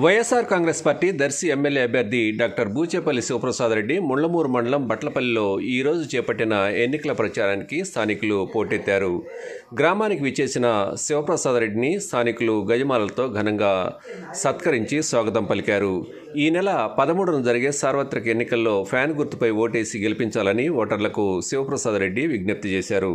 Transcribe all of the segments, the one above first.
YSR Congress party Darsi MLA అభ్యర్థి doctor Boochepalli Sivaprasad Reddy Mullamuru మండలం బట్లపల్లిలో ఈరోజు చేపట్టిన ఎన్నికల ప్రచారానికి స్థానికులు పోటెత్తారు. గ్రామానికి విచ్చేసిన శివప్రసాద్ రెడ్డిని స్థానికులు గజమాలతో ఘనంగా సత్కరించి స్వాగతం పలికారు. ఈ నెల పదమూడున జరిగే సార్వత్రిక ఎన్నికల్లో ఫ్యాన్ గుర్తుపై ఓటేసి గెలిపించాలని ఓటర్లకు శివప్రసాద్ రెడ్డి విజ్ఞప్తి చేశారు.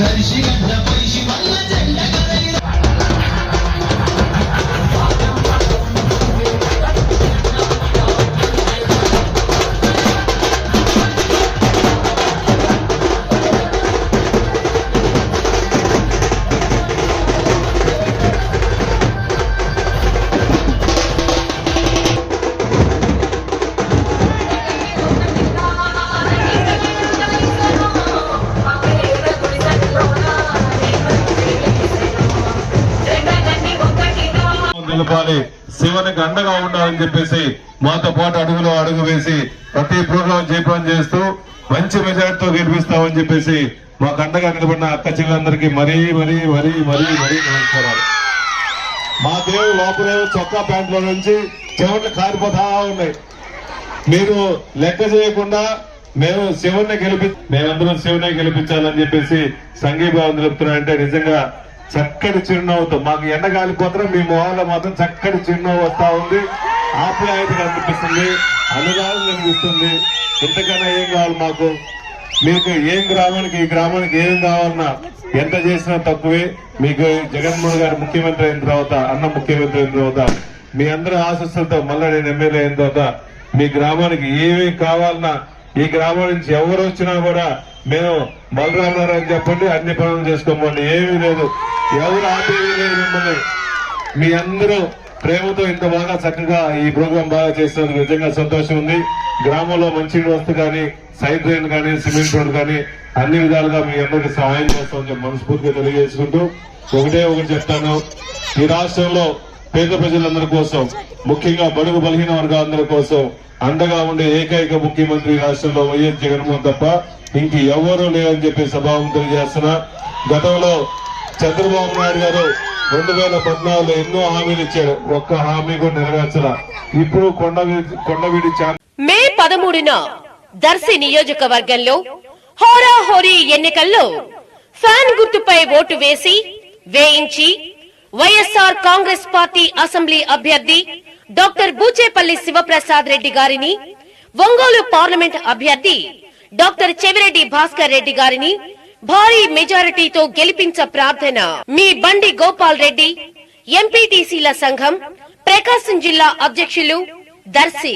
ఆగు నిలపాలి శివనికి అండగా ఉండాలని చెప్పేసి మాతో పాటు అడుగులో అడుగు వేసి ప్రతి ప్రోగ్రాం జయప్రం చేస్తూ మంచి మెజార్టీతో గెలిపిస్తామని చెప్పేసి మాకు అండగా నిలబడిన అక్క చెల్లెలందరికీ మరీ మరీ మరీ మరీ మరీ నమస్కారాలు. మా దేవుడు లోపలే చొక్కా ప్యాంట్లో నుంచి చెవులు కారిపోతా ఉన్నాయి. మీరు లెక్క చేయకుండా మేము శివుణ్ణి గెలిపి మేమందరం శివునే గెలిపించాలని చెప్పేసి సంఘీభావం తెలుపుతున్నారంటే నిజంగా చక్కటి చిరునవ్వుతో మాకు ఎండ కాలిపోతున్నా మీ మొహాల్లో మాత్రం చక్కటి చిరునవ్వు వస్తా ఉంది. ఆప్యాయత కనిపిస్తుంది అనురాగం కనిపిస్తుంది. ఇంతకన్నా ఏం కావాలి మాకు? మీకు ఏం గ్రామానికి ఈ గ్రామానికి ఏం కావాలన్నా ఎంత చేసినా తక్కువే. మీకు జగన్మోహన్ గారు ముఖ్యమంత్రి అయిన తర్వాత అన్న ముఖ్యమంత్రి అయిన తర్వాత మీ అందరి ఆశస్సులతో మళ్ళీ నేను ఎమ్మెల్యే అయిన తర్వాత మీ గ్రామానికి ఏమేమి కావాలన్నా ఈ గ్రామం నుంచి ఎవరు వచ్చినా కూడా మేము బలరామరావు అని చెప్పండి అన్ని పనులు చేసుకోమండి. ఏమీ లేదు. ఎవరు ఆపేది లేదు మిమ్మల్ని. మీ అందరూ ప్రేమతో ఇంత బాగా చక్కగా ఈ ప్రోగ్రాం బాగా చేసినందుకు నిజంగా సంతోషం ఉంది. గ్రామంలో మంచి వస్తు కానీ సైడ్ డ్రైన్ కానీ సిమెంట్ రోడ్ కానీ అన్ని విధాలుగా మీ అందరికి సహాయం చేస్తామని మనస్ఫూర్తిగా తెలియజేసుకుంటూ ఒకటే ఒకటి చెప్తాను. ఈ రాష్ట్రంలో పేద ప్రజలందరి కోసం ముఖ్యంగా బడుగు బలహీన వర్గాలందరి కోసం అండగా ఉండే ఏకైక ముఖ్యమంత్రి రాష్ట్రంలో వైఎస్ జగన్మోహన్ తప్ప ఇంక ఎవరూ లేరని చెప్పి సభావం తెలియజేస్తున్నా. గతంలో చంద్రబాబు నాయుడు గారు రెండు వేల పద్నాలుగులో ఎన్నో హామీలు ఇచ్చాడు ఒక్క హామీ కూడా నెరవేర్చరా ఇప్పుడు కొండవీడి కొండవీడి మే పదమూడున దర్శి నియోజకవర్గంలో హోరాహోరీ ఎన్నికల్లో ఫ్యాన్ గుర్తుపై ఓటు వేసి వేయించి వైఎస్ఆర్ కాంగ్రెస్ పార్టీ అసెంబ్లీ అభ్యర్థి డాక్టర్ బూచేపల్లి శివప్రసాద్ రెడ్డి గారిని ఒంగోలు పార్లమెంట్ అభ్యర్థి డాక్టర్ చెవిరెడ్డి భాస్కర్ రెడ్డి గారిని భారీ మెజారిటీతో గెలిపించ ప్రార్థన. మీ బండి గోపాల్ రెడ్డి ఎంపీటీసీల సంఘం ప్రకాశం జిల్లా అధ్యక్షులు దర్శి.